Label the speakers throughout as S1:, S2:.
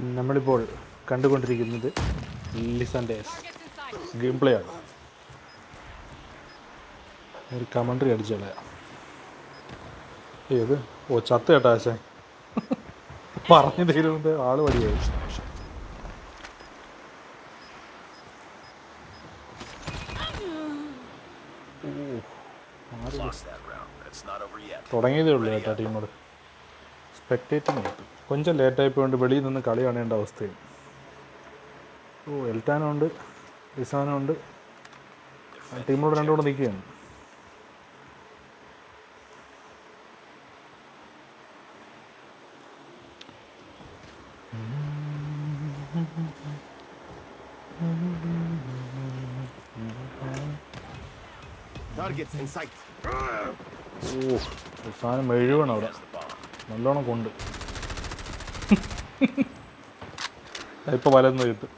S1: നമ്മളിപ്പോൾ കണ്ടുകൊണ്ടിരിക്കുന്നത് ലിസൻഡേസ് game play ആണ്. ഒരു കമൻട്രി അടിച്ചു ഏത്? ഓ ചത്ത കേട്ടാശേ പറഞ്ഞു തീരുന്നത്
S2: ആൾ yet.
S1: തുടങ്ങിയതേ ഉള്ളൂ കേട്ടോ ടീമോട്. സ്പെക്ടേറ്റിംഗ് കിട്ടും కొంచెം ലേറ്റായി പോയിട്ട് വെളിയിൽ നിന്ന് കളി കാണേണ്ട അവസ്ഥയും ഓ എൽറ്റാനുണ്ട് ഇസാനുണ്ട് ടീമിനോട് രണ്ടുകൂടെ നിൽക്കുകയാണ്. ഓ ഇസാനം മെഴുകണം അവിടെ. നല്ലോണം കൊണ്ട് ഇപ്പൊ വലന്ന് കിട്ടും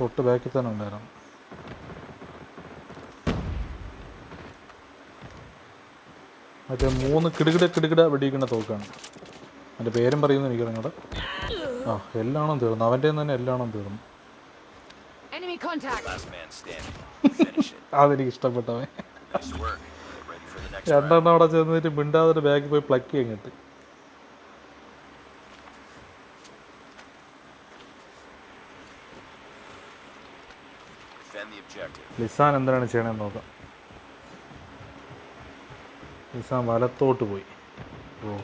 S1: തൊട്ട് ബാക്കിൽ തന്നെ ഉണ്ടായിരുന്നു. മറ്റേ മൂന്ന് കിടുകിട കിടുകിട വെടിയിക്കുന്ന തോക്കാണ്. അതിന്റെ പേരും പറയുന്നു എനിക്ക് നിങ്ങളുടെ. ആ എല്ലാണോ തീർന്നു. അവന്റെ തന്നെ എല്ലാണോ തീർന്നു. അതെനിക്ക് ഇഷ്ടപ്പെട്ടവൻ. രണ്ടെണ്ണം അവിടെ ചെന്നിട്ട് മിണ്ടാതെ ബാഗിൽ പോയി പ്ലക്ക് ചെയ്യാൻ കിട്ടി. ലിസാൻ എന്താണ് ചെയ്യണമെന്ന് നോക്കാം. ലിസാൻ വലത്തോട്ട് പോയി. ഓ.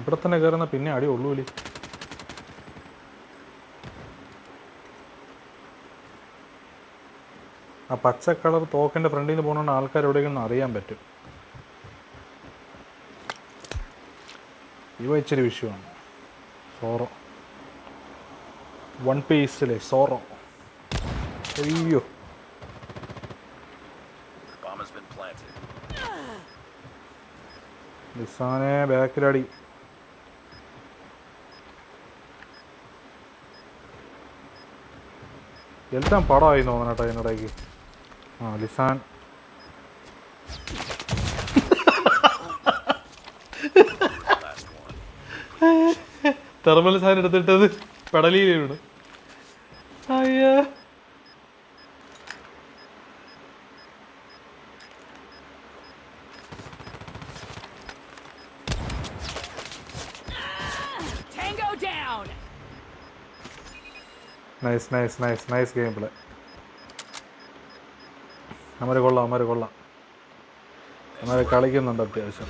S1: ഇവിടെ തന്നെ കയറുന്ന പിന്നെ അടി ഉള്ളൂലി ആ പച്ച കളർ തോക്കിന്റെ ഫ്രണ്ടിൽ നിന്ന് പോകുന്നതുകൊണ്ട് ആൾക്കാർ എവിടെയെങ്കിലും അറിയാൻ പറ്റും. ഇവ ഇച്ചിരി വിഷയമാണ് സോറോ. One പീസിലെ sorrow. അയ്യോ. നിസാനെ ബാക്കിലടി. എല്ലാം പടമായി തോന്നണം കേട്ടോ ഇതിനിടയ്ക്ക്. ആ ലിസാൻ. തെർമൽ സാൻ എടുത്തിട്ടത് പെടലിയിൽ വീണ് അയ്യോ.
S3: Nice, nice,
S1: nice nice nice nice game play Amar കൊള്ളാം അമര കൊള്ളാം. അമര കളിക്കുന്നുണ്ട് അത്യാവശ്യം.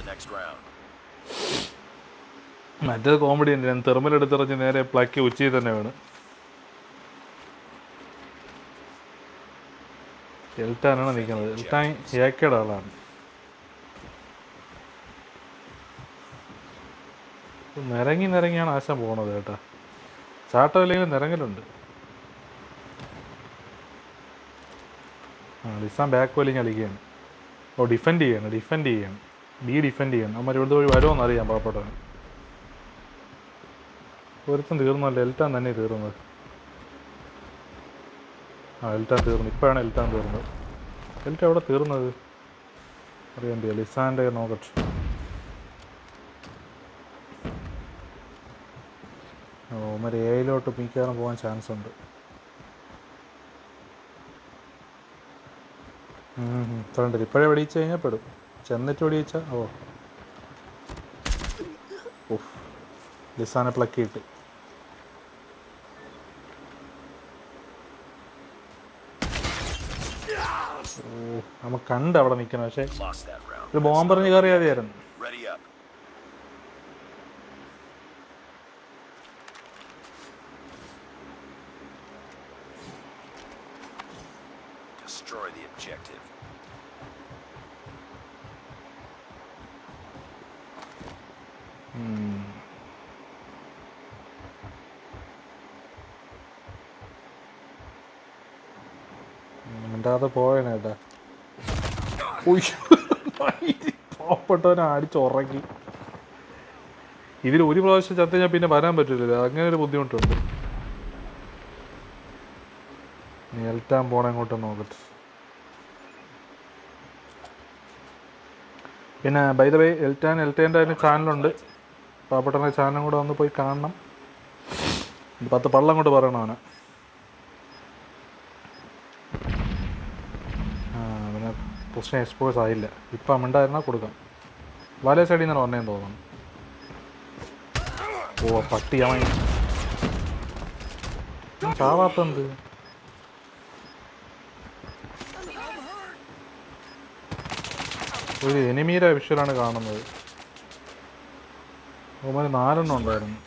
S1: മറ്റേത് കോമഡി ഉണ്ട് ഞാൻ തെർമൽ എടുത്തെറിഞ്ഞ് നേരെ പ്ലക്ക് ഉച്ചയിൽ തന്നെ വേണം. എൽട്ടാനാണ് നിൽക്കുന്നത്? എൽട്ടാൻ ഏക്കയുടെ ആളാണ്. നിരങ്ങി നിരങ്ങിയാണ് ആശാൻ പോണത് കേട്ടാ. ചാട്ടമില്ലെങ്കിൽ നിരങ്ങലുണ്ട്. ലിസാൻ ബാക്ക് വലിങ് കളിക്കുകയാണ്. ഓ ഡിഫെൻഡ് ചെയ്യാണ് ഡിഫെൻഡ് ചെയ്യാണ്. ബി ഡിഫെൻഡ് ചെയ്യണം. അമ്മ ഇവിടുത്തെ വഴി വരുമെന്ന് അറിയാം പാവപ്പെട്ടവന്. ഒരുത്തം തീർന്നല്ല എൽറ്റാൻ തന്നെ തീർന്നത്. ആ എൽറ്റാൻ തീർന്നു. ഇപ്പോഴാണ് എൽറ്റാൻ തീർന്നത്. എൽറ്റ എവിടെ തീർന്നത്? അറിയാൻ ലിസാന്റെ നോക്കട്ടെ. മറ്റേ എയിലോട്ട് മിക്കവാറും പോകാൻ ചാൻസ് ഉണ്ട്. ഫ്രണ്ട് ഇപ്പോഴേ വെടിയിച്ച് കഴിഞ്ഞാൽ പെടും. ചെന്നിട്ട് വെടിയിച്ച ഓ. ഉഫ് ലിസാനെ പ്ലക്കിയിട്ട്. നമുക്ക് കണ്ട് അവിടെ നിൽക്കണം. പക്ഷേ. ഒരു ബോംബറിന് കയറിയാതെയായിരുന്നു മിണ്ടാതെ പോയണേട്ടാ പാവപ്പെട്ടവനെ അടിച്ചുറങ്ങി ഇതിൽ ഒരു പ്രാവശ്യം ചത്ത് ഞാൻ പിന്നെ വരാൻ പറ്റില്ല അങ്ങനെ ഒരു ബുദ്ധിമുട്ടുണ്ട്. നീ എൽറ്റാൻ പോണ ഇങ്ങോട്ട് നോക്കട്ടെ. പിന്നെ ബൈ ദ വേ എൽറ്റാൻ എൽറ്റേന്റെ അതിന് ചാനലുണ്ട്. പാവപ്പെട്ടവന്റെ ചാനലും കൂടെ വന്ന് പോയി കാണണം. പത്ത് പള്ളം കൊണ്ട് പറയണം അവന് ആ പൊസിഷൻ എക്സ്പോസ് ആയില്ല. ഇപ്പം ഉണ്ടായിരുന്നാൽ കൊടുക്കാം. വല സൈഡിൽ നിന്നാണ് വന്നേന്ന് തോന്നുന്നു. ഓ പട്ടി അവൻ. ഒരു എനിമീര വിഷ്വലാണ് കാണുന്നത്. അവന്മാർ നാലെണ്ണം ഉണ്ടായിരുന്നു.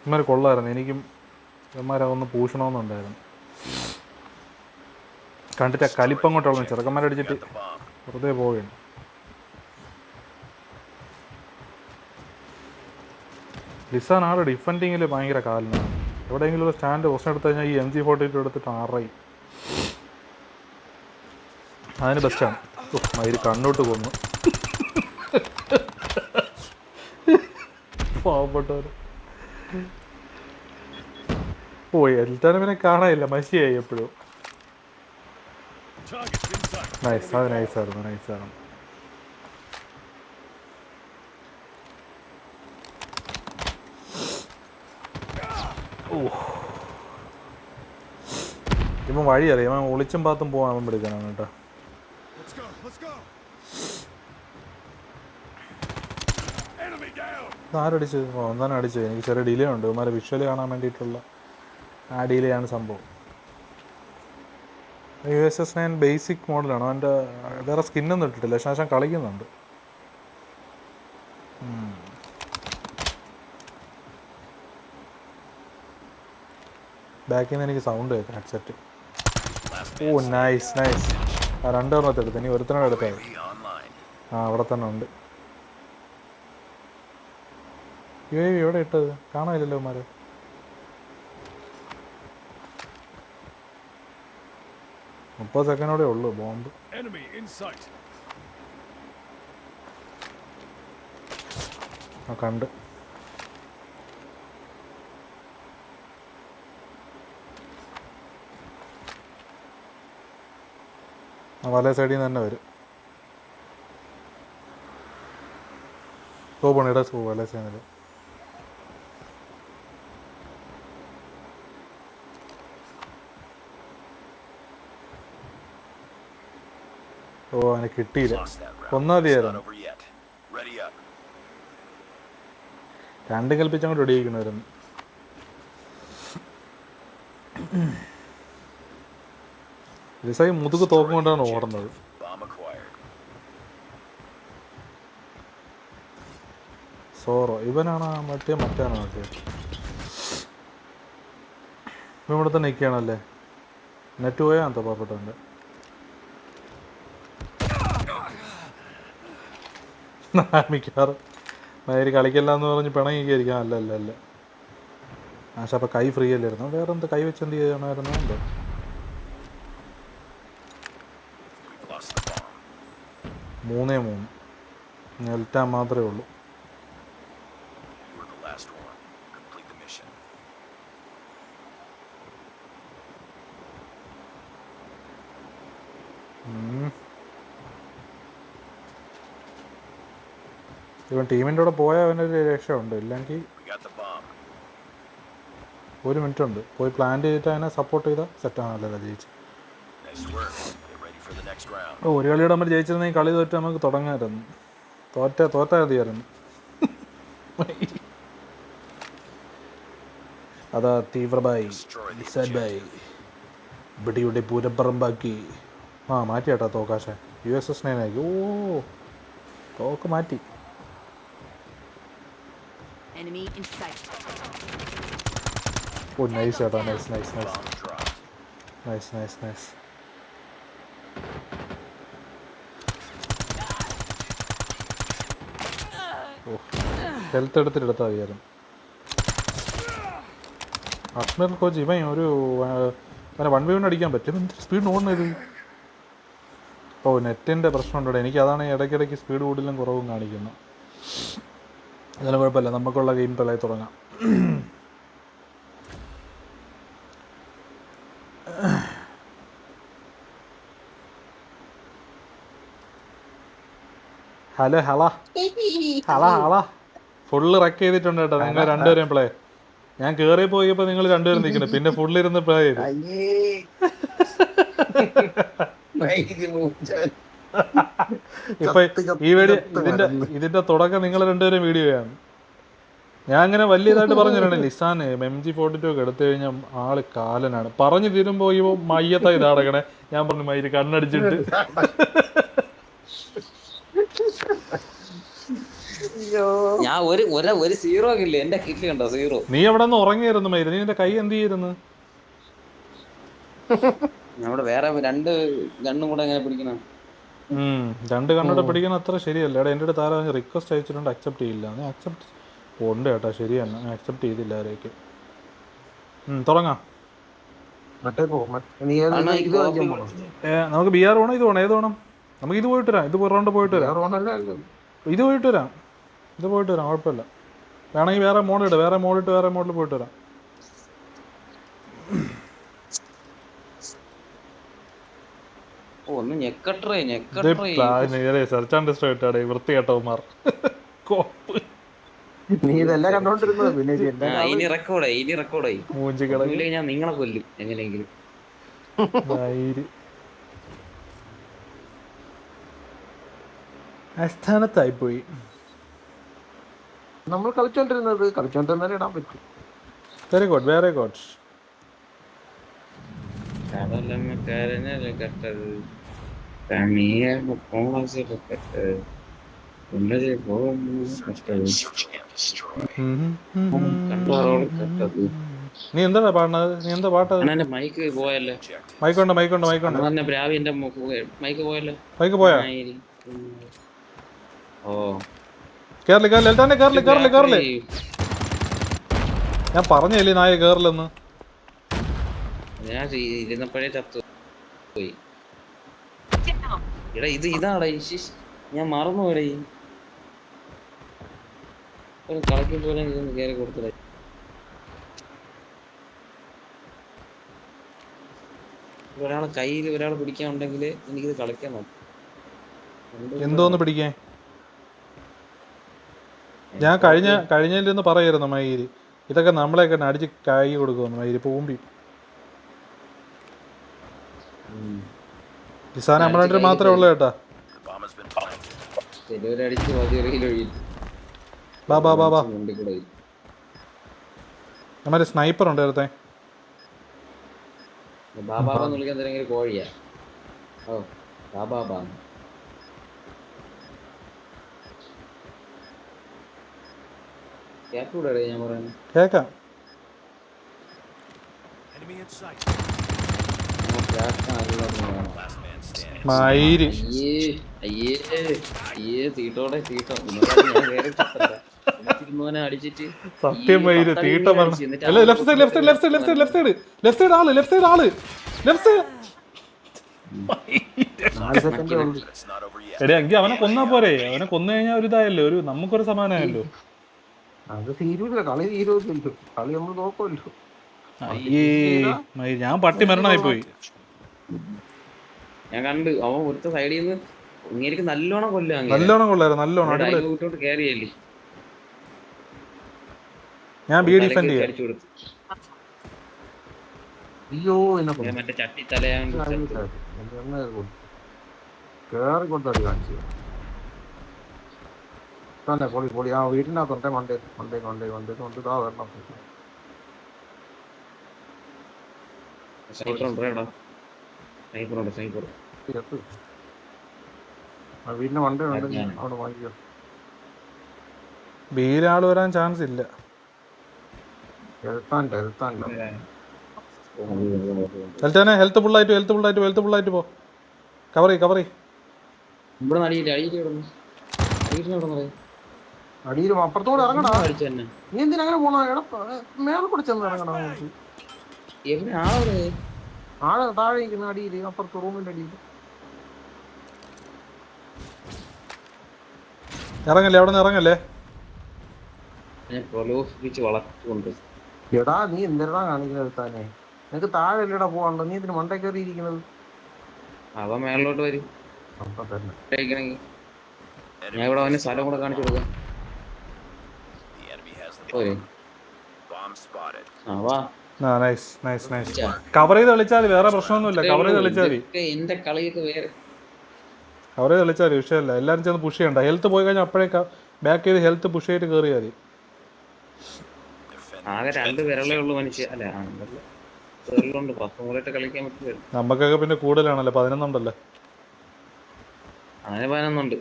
S1: ഇവന്മാർ കൊള്ളായിരുന്നു. എനിക്കും ഇവന്മാരെ ഒന്ന് പൂഷണമെന്നുണ്ടായിരുന്നു കണ്ടിട്ട് കലിപ്പം കൊണ്ടുള്ള ചെറുക്കന്മാരടിച്ചിട്ട്. വെറുതെ പോവുകയാണ്. ലിസാൻ ആൾ ഡിഫൻഡിങ്ങിൽ ഭയങ്കര കാലിനാണ്. എവിടെയെങ്കിലും ഒരു സ്റ്റാൻഡ് പൊസിഷൻ എടുത്തു കഴിഞ്ഞാൽ ഈ എം ജി ഫോർട്ടി ടു എടുത്തിട്ട് ആറായി അതിന് ബെസ്റ്റാണ് മയിൽ കണ്ണോട്ട് കൊന്നു. പാവപ്പെട്ടവർ ഓ എല്ലാരും പിന്നെ കാണാനില്ല. മഷിയായി എപ്പോഴും. നൈസ് അത് നൈസായിരുന്നു നൈസായിരുന്നു ഇപ്പം വഴി അറിയാം. അവൻ ഒളിച്ചും പാത്തും പോകാൻ അവൻ പിടിക്കാനാണ് കേട്ടോ. ആരടിച്ചു ഒന്നാനും അടിച്ചു. അടിച്ചത് എനിക്ക് ചെറിയ ഡിലേ ഉണ്ട്. ഇവന്മാരെ വിഷ്വൽ കാണാൻ വേണ്ടിയിട്ടുള്ള ആ സംഭവം. U S S nine basic മോഡലാണ് അവന്റെ വേറെ സ്കിന്നൊന്നും ഇട്ടിട്ടില്ല. ശേഷം കളിക്കുന്നുണ്ട്. ബാക്കിൽ നിന്ന് എനിക്ക് സൗണ്ട് കേൾക്കാം ഹെഡ്സെറ്റ് ഓ നൈസ് നൈസ് ആ രണ്ടെണ്ണത്തെ എടുത്ത്. ഇനി ഒരുത്തനോട് എടുത്താൽ ആ അവിടെ തന്നെ ഉണ്ട്. യു എ ഇവിടെ ഇട്ടത്? കാണാനില്ലല്ലോ മാര് മുപ്പത് സെക്കൻഡോടെ ഉള്ളൂ ബോംബ്. ആ കണ്ട്. വല സൈഡിൽ നിന്ന് തന്നെ വരും. സ്കോപ്പ് ഇടാ സോ വല സൈഡിൽ ഓ അവനെ കിട്ടിയില്ല
S2: Lost that round.
S1: കൊന്നാ
S2: It's not
S1: മതിയായിരുന്നു
S2: അങ്ങനെ കിട്ടിയില്ല. Ready up.
S1: രണ്ടും കൽപ്പിച്ചങ്ങോട്ട് വെടിയിക്കണമായിരുന്നു ലിസായി മുതുക് തോക്കും കൊണ്ടാണ് ഓടുന്നത്. സോറോ ഇവനാണ് മറ്റേ മറ്റാണ് മറ്റേ? ഇവിടെ തന്നെ നിൽക്കുകയാണല്ലേ നെറ്റ് പോയാ അന്ത പാവപ്പെട്ടവന്റെ. മിക്കാറ് മയിൽ കളിക്കല്ല എന്ന് പറഞ്ഞ് പിണങ്ങിയിരിക്കാം അല്ല അല്ല അല്ല. ആശ അപ്പം കൈ ഫ്രീ അല്ലായിരുന്നു വേറെ എന്താ കൈ വെച്ച് എന്ത് ചെയ്യണമായിരുന്നു?
S2: അല്ലേ
S1: മൂന്നേ മൂന്ന്. നെൽറ്റാൻ മാത്രമേ ഉള്ളൂ.
S2: You
S1: ഇവൻ ടീമിന്റെ കൂടെ പോയാൽ അവനൊരു രക്ഷയുണ്ട്. ഇല്ലെങ്കിൽ. ഒരു മിനിറ്റ് ഉണ്ട് പോയി പ്ലാൻ ചെയ്തിട്ട് അതിനെ സപ്പോർട്ട് ചെയ്താൽ സെറ്റാണല്ലോ ജയിച്ച്. ഓ ഒരു കളിയുടെ നമ്മൾ ജയിച്ചിരുന്നെങ്കിൽ കളി തോറ്റ നമുക്ക് തുടങ്ങാമായിരുന്നു. തോറ്റ തോറ്റാ മതിയായിരുന്നു. അതാ തീവ്രബായി ബായി. ബിടിയുടെ പൂരപ്പറമ്പാക്കി. ആ മാറ്റി കേട്ടോ തോക്കാശ യു എസ് എസ് നയനാക്കി. ഓ തോക്ക് മാറ്റി.
S3: Enemy in sight.
S1: ഓ നൈസ് ചേട്ടാ nice nice nice
S2: Nice, dropped.
S1: Nice nice ഓ ഹെൽത്ത് എടുത്തിട്ട് എടുത്താൽ മതിയായിരുന്നു അഷ്മൽ കോച്ച് ഇവൻ ഒരു അങ്ങനെ വൺ ബൈ വൺ അടിക്കാൻ പറ്റും. എന്ത് സ്പീഡ് ഓടുന്നത് ഓ നെറ്റിന്റെ പ്രശ്നമുണ്ടോ എനിക്ക് അതാണ് ഇടയ്ക്കിടയ്ക്ക് സ്പീഡ് കൂടുതലും കുറവും കാണിക്കുന്നത് എന്നാലും കുഴപ്പമില്ല. നമുക്കുള്ള ഗെയിം പ്ലേ തുടങ്ങാം. ഹലോ ഹള ഹള ഹള ഫുള്ള് റെക്ക് ചെയ്തിട്ടുണ്ട് കേട്ടോ. നിങ്ങൾ രണ്ടുപേരെയും പ്ലേ ഞാൻ കേറി പോയപ്പോ നിങ്ങൾ രണ്ടുപേരും നിൽക്കുന്നു പിന്നെ ഫുള്ള് ഇരുന്ന് പ്ലേ ചെയ്തു. ഇപ്പൊ ഈ വീഡിയോ ഇതിന്റെ ഇതിന്റെ തുടക്കം നിങ്ങൾ രണ്ടുപേരും വീഡിയോയാണ്. ഞാൻ അങ്ങനെ വലിയതായിട്ട് പറഞ്ഞിട്ടുണ്ട് നിസാന് എം ജി ഫോർട്ടി ടു ഒക്കെ എടുത്തു കഴിഞ്ഞാൽ ആൾ കാലനാണ്. പറഞ്ഞു തീരുമ്പോ ഈ മയ്യത്ത ഇതാടക്കണേ ഞാൻ പറഞ്ഞു മയിൽ കണ്ണടിച്ചിട്ട്.
S4: ഞാൻ ഒരു ഒരു ഒരു സീറോ ഇല്ല? എന്റെ കില്ല് കണ്ടോ? സീറോ
S1: നീ എവിടെ നിന്ന് ഉറങ്ങിയിരുന്നു മയിൽ? നീ നിന്റെ കൈ എന്ത് ചെയ്യുന്നു
S4: നമ്മുടെ വേറെ രണ്ട് രണ്ടും കൂടെ എങ്ങനെ പിടിക്കണം?
S1: രണ്ട് കണ്ണോടെ പിടിക്കുന്ന അത്ര ശരിയല്ല. എടാ എന്റെ അടുത്ത് ആരും റിക്വസ്റ്റ് അയച്ചിട്ടുണ്ട് അക്സെപ്റ്റ് ചെയ്യില്ല. ഞാൻ അക്സെപ്റ്റ് ഉണ്ട് കേട്ടോ ശരിയാണ് ഞാൻ അക്സെപ്റ്റ് ചെയ്തില്ല ആരേക്ക് തുടങ്ങാം. നമുക്ക് ബി ആർ വേണം ഇത് വേണം? ഏത് വേണം? നമുക്ക് ഇത് പോയിട്ട് വരാം. ഇത് റൗണ്ട് പോയിട്ട് വരാം. ഇത്. പോയിട്ട് വരാം. ഇത് പോയിട്ട് വരാം കുഴപ്പമില്ല. വേണമെങ്കിൽ വേറെ മോഡിട്ട് വേറെ മോഡിട്ട് വേറെ മോഡിൽ പോയിട്ട് വരാം.
S4: ഒന്ന് ഞെക്കട്രേ ഞെക്കട്രേ.
S1: Search and ഡിസ്ട്രോ ഇട്ടാടേ വൃത്തികെട്ടവന്മാർ. കോപ്പ്.
S5: നീ ഇതെല്ലാം കണ്ടോണ്ടിരുന്നത് പിന്നെ
S4: ഇനി റെക്കോർഡായി ഇനി റെക്കോർഡായി
S1: മൂഞ്ചിക്കള
S4: ഇല്ലെങ്കിൽ ഞാൻ നിങ്ങളെ കൊല്ലും എങ്ങനെയെങ്കിലും.
S1: അസ്ഥാനത്തായി പോയി.
S5: നമ്മൾ കളിച്ചോണ്ടിരുന്നത് കളിച്ചോണ്ടിരുന്നാലേ ഇടാൻ പറ്റും.
S1: വെരി ഗുഡ് വെരി ഗുഡ്
S4: കടലമ്മക്കാരനല്ലേ കട്ടത് കട്ടത് ഉള്ളത് കട്ടത്
S1: നീ എന്താ പാടുന്നത് നീ എന്താ പാട്ടത്?
S4: മൈക്ക് പോയല്ലേ.
S1: മൈക്കുണ്ട് മൈക്കുണ്ട് മൈക്കുണ്ട്
S4: പ്രാവി എന്റെ മൈക്ക് പോയല്ലേ.
S1: മൈക്ക് പോയാ.
S4: ഓ.
S1: കേറൽ കേറൽ തന്നെ കേറൽ കേറൽ കേറൽ. ഞാൻ പറഞ്ഞല്ലേ നായ കേറലെന്ന്?
S4: ഞാൻ ഇരുന്നപ്പോഴേ ചത്തു പോയി. എടാ ഇത് ഇതാടാ ഇഷ് ഞാൻ മറന്നു പോയി കളിക്കും പോലെ ഇതൊന്ന് കയറി കൊടുത്തടേ ഒരാളെ കയ്യിൽ ഒരാൾ പിടിക്കാൻ ഉണ്ടെങ്കിൽ എനിക്കിത് കളിക്കാൻ നോക്കും.
S1: എന്തോന്ന് പിടിക്കാൻ ഞാൻ കഴിഞ്ഞ കഴിഞ്ഞതിലൊന്ന് പറയായിരുന്നു മയിരി. ഇതൊക്കെ നമ്മളെയൊക്കെ അടിച്ച് കൈ കൊടുക്കുമെന്ന് മയിരി. പൂമ്പി നിസാന നമ്മളെ മാത്രമേ ഉള്ളൂ കേട്ടാ.
S4: ഒഴിയിൽ
S1: ബാ ബാ ബാ ബാ. നമ്മുടെ സ്നൈപ്പർ ഉണ്ട് നേരത്തെ
S4: ബാബാബ എന്ന് വിളിക്കാൻ തരങ്കിൽ കോഴിയാ? ഓ ബാബാബ കേട്ടൂടെ ഞാൻ പറയുന്നത്
S1: കേക്കാം.
S6: Enemy in sight.
S2: Last man.
S1: മയിൽ
S4: അയ്യേ അയ്യേ തീട്ടോടെ തീട്ടോ.
S1: സത്യം
S4: മയിൽ
S1: തീട്ട പറഞ്ഞു. Left side left side left side left side. Left side left side ആൾ. സൈഡ്. ആൾ സൈഡ്. എടേ അവനെ കൊന്നാ പോരെ. അവനെ കൊന്നു കഴിഞ്ഞാൽ ഒരു ഇതായല്ലോ. ഒരു നമുക്കൊരു സമാനമായല്ലോ.
S5: അത് തീരൂല. കളി തീരൂല്ലോ കളി നമ്മൾ നോക്കുമല്ലോ.
S1: അയ്യേ ഞാൻ പട്ടി മരണമായി പോയി
S4: ഞാൻ കണ്ട്. അവൻ ഒരുത്ത സൈഡിൽ നിന്ന് ഇങ്ങേക്ക് നല്ലോണം കൊല്ലും അങ്ങനെ
S1: നല്ലോണം കൊള്ളായിരുന്നു നല്ലോണം. അടിപൊളി.
S4: വിട്ടോട്ട് കയറിയല്ലേ
S1: ഞാൻ ബി ഡിഫെൻഡ് ചെയ്യാം.
S4: അടിച്ചു കൊടുത്തു.
S5: അയ്യോ എന്നെ
S4: ഞാൻ മറ്റേ ചട്ടി തലയാണ്ട്
S5: കേറി കൊടുത്തടി കാണിച്ചു. തന്നെ പൊളി പൊളി. ആ വീട്ടിനകത്തുണ്ടേ മണ്ടേ മണ്ടേ കൊണ്ടേ കൊണ്ടേ കൊണ്ട് ഇതാ വരണം.
S4: സൈക്കിൾ ഉണ്ട് സൈക്കിൾ ഉണ്ട്? സൈക്കിൾ
S5: മണ്ടേ ഉണ്ട്. അവിടെ വാങ്ങിക്കോ.
S1: ബിയിലാൾ വരാൻ ചാൻസ് ഇല്ല. ഹെൽത്താനെ ഹെൽത്ത് ഫുള്ളായിട്ട് ഹെൽത്ത് ഫുള്ളായിട്ട് ഹെൽത്ത് ഫുള്ളായിട്ട് പോ. കവർ ചെയ് കവർ
S5: അടിയിലും അപ്പുറത്തോടെ ഇറങ്ങടാ.
S4: അടിച്ചു
S5: നീ എന്തിനാ അങ്ങനെ പോണ? മേലെ കൂടെ ചെന്ന് ഇറങ്ങടാ ആൾ? താഴെ ഇരിക്കുന്ന അടിയിൽ അപ്പുറത്ത് റൂമിന്റെ അടിയിൽ
S1: ഇറങ്ങല്ലേ അവിടെ നിന്ന് ഇറങ്ങല്ലേ
S4: പ്രലോഭിപ്പിച്ച് വളർത്തുകൊണ്ട്
S5: എടാ നീ എന്തിനാ കാണിക്കുന്നത് എടുത്താനേ നിനക്ക് താഴെ അല്ലടാ പോവാണ്ടോ നീ ഇതിന് മണ്ടേ കയറി ഇരിക്കുന്നത്
S4: അവൻ മേളിലോട്ട് വരും. ഞാൻ ഇവിടെ അവന് സ്ഥലം കൂടെ കാണിച്ചു കൊടുക്കാം.
S1: കവർ ചെയ്ത് കളിച്ചാൽ വേറെ പ്രശ്നമൊന്നുമില്ല. കവർ ചെയ്ത് കളിച്ചാൽ മതി.
S4: എന്റെ കളിയൊക്കെ വേറെ
S1: ചെയ്ത് കളിച്ചാൽ മതി വിഷയമല്ല. എല്ലാവരും ചെന്ന് പുഷ് ചെയ്യണ്ട. ഹെൽത്ത് പോയി കഴിഞ്ഞാൽ അപ്പോഴേ ബാക്ക് ചെയ്ത് ഹെൽത്ത് പുഷ് ചെയ്തിട്ട് കയറിയാൽ മതി.
S4: ആകെ രണ്ട് വിരളേ ഉള്ളൂ മനുഷ്യ അല്ല കളിക്കാൻ
S1: നമുക്കൊക്കെ പിന്നെ കൂടുതലാണല്ലോ. പതിനൊന്നുണ്ടല്ലോ.
S4: അങ്ങനെ പതിനൊന്നുണ്ട്.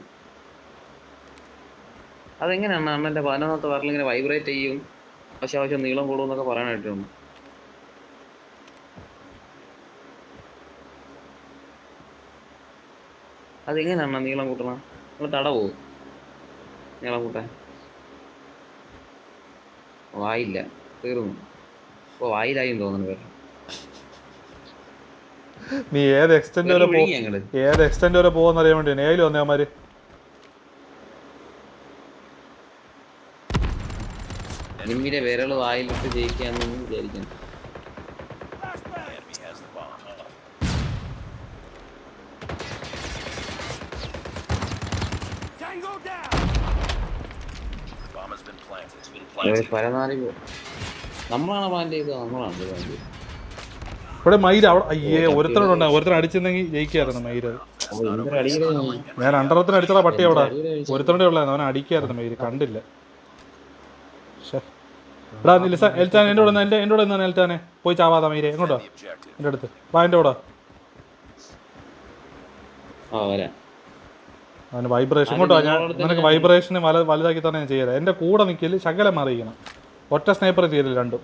S4: അതെങ്ങനെയാണ് അണ്ണന്റെ പതിനൊന്നത്തെ വിരൽ ഇങ്ങനെ വൈബ്രേറ്റ് ചെയ്യും. പക്ഷെ ആവശ്യം നീളം കൂടും എന്നൊക്കെ പറയാനായിട്ടുണ്ട്. അതെങ്ങനെയാണ് നീളം കൂട്ടണം? നിങ്ങൾ തടവോ? നീളം കൂട്ടാൻ. വായില്ല. തീർന്നു. ഇപ്പൊ വായിലായും തോന്നുന്നു പേര്
S1: നീ ഏത് എക്സ്റ്റെന്റ് വരെ ഏത് എക്സ്റ്റെന്റ് വരെ പോകുന്ന അറിയാൻ വേണ്ടി നേരിൽ വന്നേ അവന്മാര്.
S4: നിമ്മിന്റെ വിരൽ വായിലിട്ട് ജയിക്കാന്ന് വിചാരിക്കുന്നു. നമ്മളാണ് പ്ലാൻ ചെയ്തത് നമ്മളാണ് പ്ലാൻ ചെയ്തത്.
S1: ഇവിടെ അവിടെ അയ്യേ ഒരുത്തനോട് ഒരുത്തൻ അടിച്ചിരുന്നെങ്കിൽ ജയിക്കായിരുന്നു
S4: മയിര്
S1: ഞാൻ രണ്ടെണ്ണത്തിന് അടിച്ചതാ പട്ടി അവിടെ. ഒരുത്തനോടെ ഉള്ളായിരുന്നു. അവനെ അടിക്കായിരുന്നു മയിര് കണ്ടില്ല. എടാ ലിസ എൽറ്റാൻ എന്റെ കൂടെ എന്റെ എന്റെ കൂടെ നിന്നാണ് എൽറ്റാനെ പോയി ചാവാതാ മയിലെ. എങ്ങോട്ടാ?
S2: എന്റെ
S1: എന്റെ അടുത്ത്. വാ എന്റെ കൂടെ.
S4: ആ വരാം.
S1: അവന് വൈബ്രേഷൻ ഇങ്ങോട്ടോ ഞാൻ നിനക്ക് വൈബ്രേഷന് വല വലുതാക്കി തന്നെ ഞാൻ ചെയ്തത് എന്റെ കൂടെ നിൽക്കൽ ശകലം അറിയിക്കണം. ഒറ്റ സ്നൈപ്പർ ചെയ്തില്ല രണ്ടും.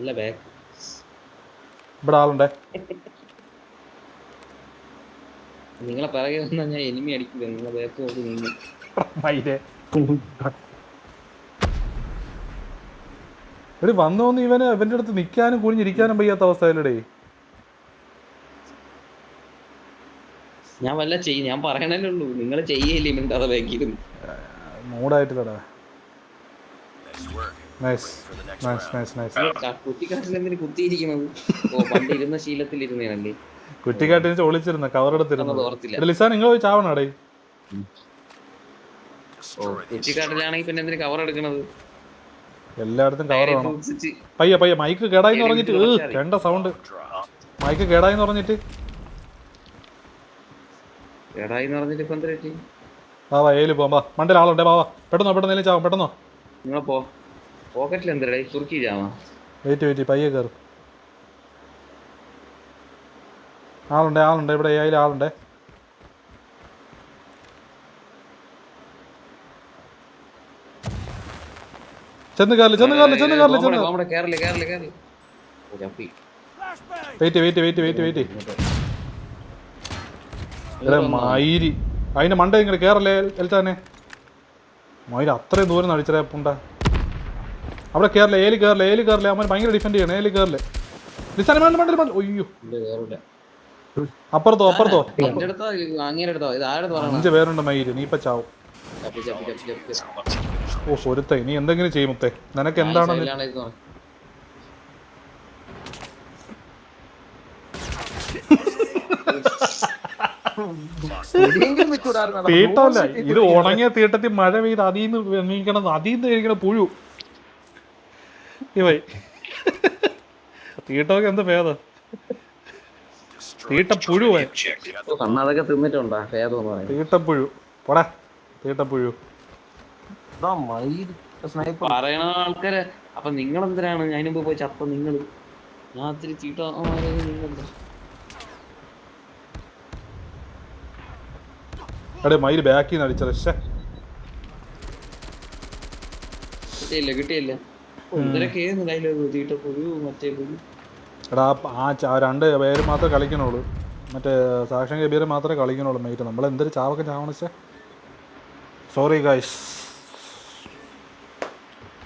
S4: ഇല്ല ബാക്ക്
S1: ഇവിടെ ആളുണ്ടേ?
S4: നിങ്ങളെ പിറകെ വന്നാൽ ഞാൻ എനിമി അടിക്കില്ല. നിങ്ങളെ ബാക്ക് നോക്കി നീങ്ങി
S1: മയിലെ എടി വന്നു വന്ന് ഇവന് ഇവന്റെ അടുത്ത് നിൽക്കാനും കുഴിഞ്ഞിരിക്കാനും വയ്യാത്ത അവസ്ഥയിലടേ
S4: ഞാൻ വല്ല ചെയ്യും ഞാൻ പറയണേ ഉള്ളൂ. നിങ്ങൾ ചെയ്യല്ലേ മിണ്ടാതെ ബാക്കിയിരുന്നു
S1: മൂടായിട്ടില്ലടാ
S2: Nice
S1: nice nice nice nice
S4: കുത്തിക്കാട്ടിൽ എന്തിനു കുത്തിയിരിക്കണത് ഓ പണ്ട് ഇരുന്ന ശീലത്തിൽ ഇരുന്നേനല്ലേ
S1: കുറ്റിക്കാട്ടിന് ഒളിച്ചിരുന്ന
S4: ഓർത്തില്ല.
S1: നിങ്ങൾ പോയി ചാവണടേ
S4: കുറ്റിക്കാട്ടിലാണെങ്കിൽ പിന്നെ എന്തിനു കവർ എടുക്കണത്?
S1: എല്ലായിടത്തും കവർ വേണം. പയ്യ പയ്യ മൈക്ക് കേടായിന്ന് പറഞ്ഞിട്ട് കണ്ട സൗണ്ട്. മൈക്ക് കേടായിന്ന് പറഞ്ഞിട്ട്.
S4: എടായിന്ന് പറഞ്ഞിട്ട് ഇപ്പൊ എന്തൊരു പറ്റി
S1: വാ വാ ഏൽ പോവാം വാ മണ്ടയിൽ ആളുണ്ടേ വാ വാ പെട്ടെന്നോ പെട്ടെന്ന് ചാവും പെട്ടെന്നോ
S4: നിങ്ങളെ പോ പോക്കറ്റിൽ എന്തിനാ സുറുക്കി ജാമാ
S1: വെയിറ്റ് വെയിറ്റ് പയ്യെ കയറും ആളുണ്ടേ ആളുണ്ടേ ഇവിടെ ഏയിൽ ആളുണ്ടേ ചെന്ന് കയറില്ല ചെന്ന് കയറില്ല ചെന്ന് കയറില്ല ചെന്ന് wait wait wait wait wait മയിരി അതിന്റെ മണ്ട ഇങ്ങനെ കേറല്ലേ എൽത്താനെ? മയിൽ അത്രയും ദൂരം നടിച്ചതേ പുണ്ട. അവിടെ കേറില്ല ഏലി കേറില്ല ഏലി കേറില്ല? അവൻ ഭയങ്കര ഡിഫെൻഡ് ചെയ്യണം ഏലി കേറില്ല? ലിസാനെ മണ്ട മണ്ട മണ്ട. ഒയ്യോ അപ്പുറത്തോ അപ്പുറത്തോ? അഞ്ച് പേരുണ്ട് മയിൽ നീ ഇപ്പൊ ചാവും. ഓ സ്വരുത്ത നീ എന്തെങ്കിലും ചെയ്യും മുത്തേ. നിനക്ക് എന്താണ്? Ha
S4: ha ഇരുന്നോ.
S1: തീട്ടമല്ല ഇത് ഉണങ്ങിയ തീട്ടത്തിൽ മഴ പെയ്ത് അതിൽ നിന്ന് അതിന്ന് അതിൽ നിന്ന് കഴിക്കണ പുഴു. ഇവൈ തീട്ടമൊക്കെ എന്ത് ഭേദം?
S4: തീട്ടപ്പുഴു കണ്ണതൊക്കെ തിന്നിട്ടുണ്ടാ? ഭേദം
S1: തീട്ടപ്പുഴു പോടാ തീട്ടപ്പുഴു
S4: പറയണ ആൾക്കാരെ അപ്പൊ നിങ്ങൾ എന്തിനാണ് ഞാൻ മുമ്പ് പോയി ചത്ത നിങ്ങൾ രാത്രി ചീട്ട നിങ്ങളെന്താ?
S1: എടേ മയിൽ ബാക്കിൽ നിന്ന് അടിച്ചത് ശ്ശെ.
S4: കിട്ടിയില്ല കിട്ടിയില്ല. പുഴു
S1: എടാ ആ- ചാ രണ്ട് പേര് മാത്രമേ കളിക്കണുള്ളൂ. മറ്റേ സാക്ഷൻ കബീർ മാത്രമേ കളിക്കണുള്ളൂ മൈറ്റ് നമ്മൾ എന്തൊരു ചാവൊക്കെ ചാവണച്ചേ sorry guys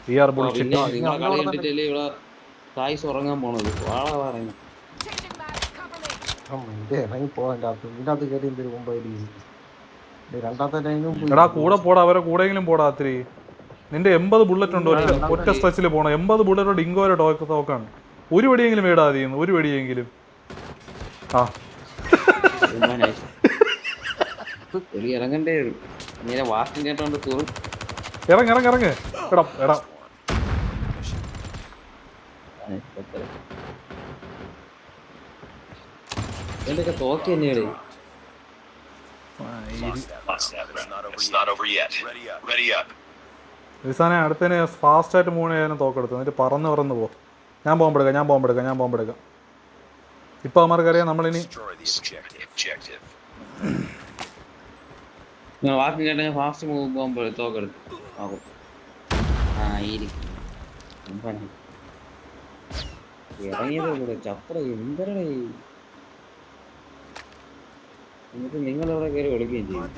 S1: we are bullshit
S4: ഉറങ്ങാൻ പോണത്? വാള പറയുന്നത്
S3: Changing back, cover me.
S5: ഇത് ഇറങ്ങി പോകാൻ അകത്ത് ഇതിന്റെ കയറി എന്തൊരു മുമ്പ് രണ്ടാമത്തെ ടൈമും
S1: എടാ കൂടെ പോടാ അവരെ കൂടെയെങ്കിലും പോടാ അത്തിരി നിന്റെ എൺപത് ബുള്ളറ്റ് ഉണ്ടോ ഒറ്റ ഒറ്റ സ്ട്രെച്ചിൽ പോണം. എൺപത് ബുള്ളറ്റ് ഡിങ്കോരെ ടോക്ക് തോക്കാണ് ഒരു വെടിയെങ്കിലും വീടാ ചെയ്യുന്നു ഒരു വടിയെങ്കിലും. ആ.
S4: ഇറങ്ങണ്ടേ.
S1: ഇറങ്ങ് ഇറങ്ങ് ഇറങ്ങ്. എടാ എടാ.
S4: എന്തൊക്കെ തോക്കി തന്നെയാണ്
S1: നിസാനെ അടുത്തതിന് ഫാസ്റ്റ് ആയിട്ട് മൂവ് ചെയ്യാനും തോക്കെടുത്തു. എന്നിട്ട് പറന്ന് പറന്ന് പോ. ഞാൻ പോകുമ്പോഴേക്കാം ഞാൻ പോകുമ്പോഴേക്കാം ഞാൻ പോകുമ്പോഴേക്കാം ഇപ്പൊ അവന്മാർക്ക് അറിയാം നമ്മളിനി
S4: വാക്കും കേട്ട ഫാസ്റ്റ് മൂവ് പോകുമ്പോൾ തോക്കെടുത്ത്. ആകും ആ ഇരി ഇറങ്ങിയത് ചപ്പറ എന്തരടേ എന്നിട്ട് നിങ്ങൾ അവിടെ കയറി വിളിക്കുകയും ചെയ്യും.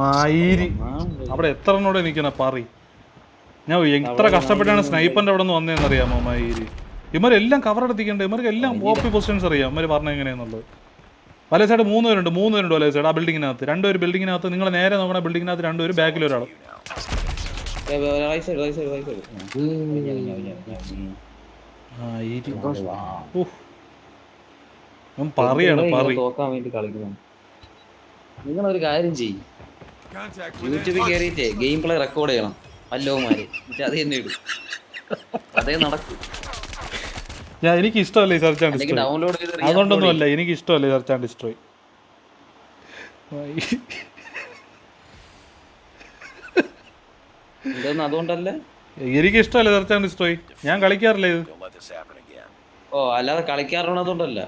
S1: മായിരി. അവിടെ എത്ര എണ്ണോടെ നിൽക്കണ പറി. ഞാൻ എത്ര കഷ്ടപ്പെട്ടാണ് സ്നൈപ്പറിന്റെ അവിടെ നിന്ന് വന്നതെന്ന് അറിയാമോ മായിരി? ഇവരെല്ലാം കവർ എടുത്തിക്കണ്ടേ ഇവർക്ക് എല്ലാം ഓപ്പി പൊസിഷൻസ് അറിയാം. ഇവർ പറഞ്ഞ എങ്ങനെയാന്നുള്ളത്. വലേ സൈഡ് മൂന്ന് പേരുണ്ട്. മൂന്ന് പേരുണ്ട് വലേ സൈഡ് ആ ബിൽഡിങ്ങിനകത്ത് രണ്ടുപേര് ബിൽഡിങ്ങിനകത്ത് നിങ്ങൾ നേരെ നോക്കണ ബിൽഡിങ്ങിനകത്ത് രണ്ടുപേര് ബാക്കിൽ ഒരാൾ പറയാണ്
S4: പറയാൻ
S1: പറി.
S4: തോക്കാൻ വേണ്ടി കളിക്കുന്നു നിങ്ങളൊരു കാര്യം ചെയ്യും. യൂട്യൂബിൽ കയറിയിട്ടേ ഗെയിം പ്ലേ റെക്കോർഡ് ചെയ്യണം. വല്ലോമാര് എന്നിട്ട് അത് തന്നെ ഇടും. അതേ നടക്കും.
S1: ഞാൻ എനിക്ക് ഇഷ്ടമല്ല ഈ സെർച്ച് ആൻഡ് ഡിസ്ട്രോയ്
S4: ഡൗൺലോഡ് ചെയ്ത് re-upload
S1: അതുകൊണ്ടൊന്നും അല്ല എനിക്ക് ഇഷ്ടമല്ല ഈ സെർച്ച് ആൻഡ് ഡിസ്ട്രോയ്
S4: അതുകൊണ്ടല്ല?
S1: എനിക്ക് ഇഷ്ടമല്ല സെർച്ച് ആൻഡ് ഡിസ്ട്രോയ് ഞാൻ കളിക്കാറില്ല ഇത്.
S4: ഓ അല്ലാതെ കളിക്കാറുള്ളതുകൊണ്ടല്ല.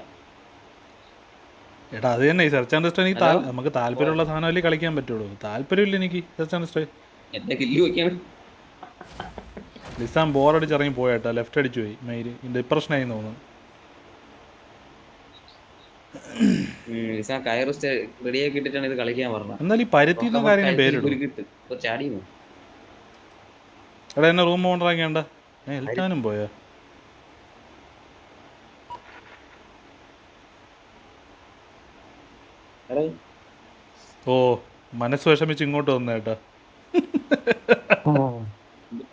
S1: എടാ അത് തന്നെ. സെർച്ച് ആൻഡ് ഡിസ്ട്രോയ് എനിക്ക് നമുക്ക് താല്പര്യമുള്ള സാധനമല്ലേ കളിക്കാൻ പറ്റുള്ളൂ. താല്പര്യമില്ല എനിക്ക് സെർച്ച് ആൻഡ് ഡിസ്ട്രോയ്
S4: എന്റെ കില്ല് വെക്കാണ്
S1: ലിസാൻ ബോറടിച്ച് ഇറങ്ങി പോയേട്ടാ. ലെഫ്റ്റ് അടിച്ചു പോയി. മെയിൽ ഡിപ്രഷൻ ആയി തോന്നുന്നു. എന്നാലും റൂം ഓണറാക്കേണ്ട പോയാ? ഓ മനസ്സ് വിഷമിച്ച് ഇങ്ങോട്ട് വന്നേട്ടാ
S4: കേട്ടോ.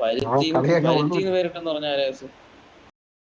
S5: പരിചയം
S4: പരിചയം പേരിട്ടെന്ന് പറഞ്ഞാൽ